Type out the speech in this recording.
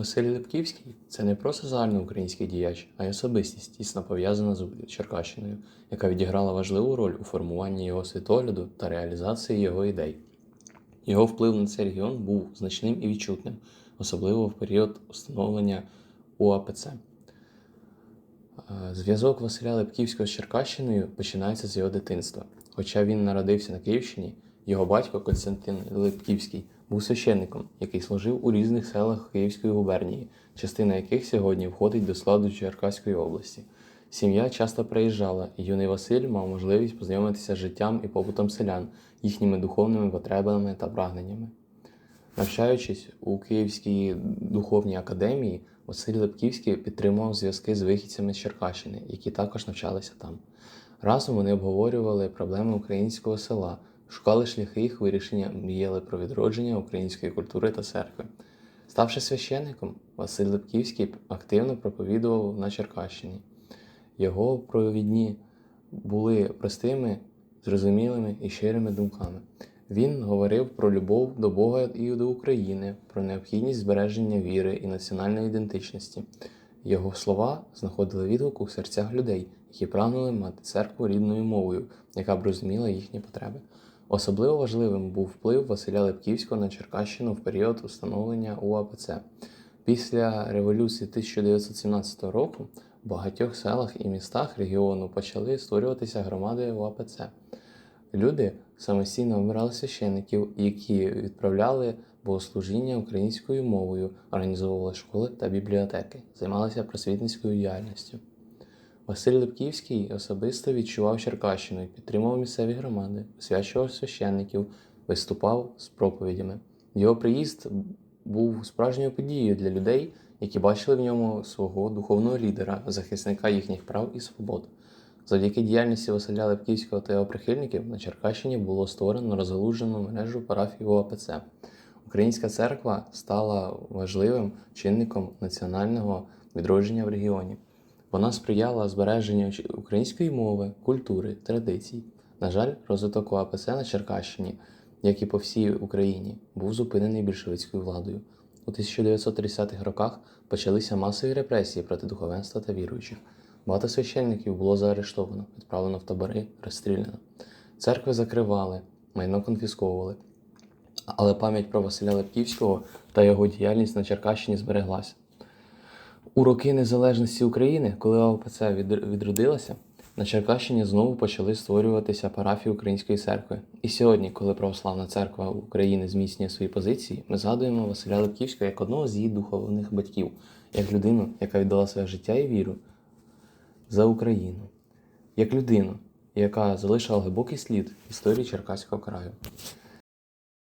Василь Липківський це не просто загальноукраїнський діяч, а й особистість, тісно пов'язана з Черкащиною, яка відіграла важливу роль у формуванні його світогляду та реалізації його ідей. Його вплив на цей регіон був значним і відчутним, особливо в період установлення УАПЦ. Е, Зв'язок Василя Липківського з Черкащиною починається з його дитинства. Хоча він народився на Київщині, його батько Константин Липківський був священником, який служив у різних селах Київської губернії, частина яких сьогодні входить до складу Черкаської області. Сім'я часто приїжджала, і юний Василь мав можливість познайомитися з життям і побутом селян, їхніми духовними потребами та прагненнями. Навчаючись у Київській духовній академії, Василь Липківський підтримував зв'язки з вихідцями з Черкащини, які також навчалися там. Разом вони обговорювали проблеми українського села, шукали шляхи їх вирішення, мріяли про відродження української культури та церкви. Ставши священником, Василь Липківський активно проповідував на Черкащині. Його провідні були простими, зрозумілими і щирими думками. Він говорив про любов до Бога і до України, про необхідність збереження віри і національної ідентичності. Його слова знаходили відгук у серцях людей, які прагнули мати церкву рідною мовою, яка б розуміла їхні потреби. Особливо важливим був вплив Василя Липківського на Черкащину в період установлення УАПЦ. Після революції 1917 року в багатьох селах і містах регіону почали створюватися громади УАПЦ. Люди самостійно обирали священників, які відправляли богослужіння українською мовою, організовували школи та бібліотеки, займалися просвітницькою діяльністю. Василь Липківський особисто відчував Черкащину і підтримував місцеві громади, освячував священників, виступав з проповідями. Його приїзд був справжньою подією для людей, які бачили в ньому свого духовного лідера, захисника їхніх прав і свобод. Завдяки діяльності Василя Липківського та його прихильників на Черкащині було створено розгалужену мережу парафій ОАПЦ. Українська церква стала важливим чинником національного відродження в регіоні. Вона сприяла збереженню української мови, культури, традицій. На жаль, розвиток ОАПЦ на Черкащині, як і по всій Україні, був зупинений більшовицькою владою. У 1930-х роках почалися масові репресії проти духовенства та віруючих. Багато священників було заарештовано, відправлено в табори, розстріляно. Церкви закривали, майно конфісковували. Але пам'ять про Василя Лепківського та його діяльність на Черкащині збереглася. У роки незалежності України, коли ОПЦ відродилася, на Черкащині знову почали створюватися парафії Української церкви. І сьогодні, коли Православна церква України зміцнює свої позиції, ми згадуємо Василя Лепківського як одного з її духовних батьків, як людину, яка віддала своє життя і віру за Україну, як людину, яка залишила глибокий слід в історії Черкаського краю.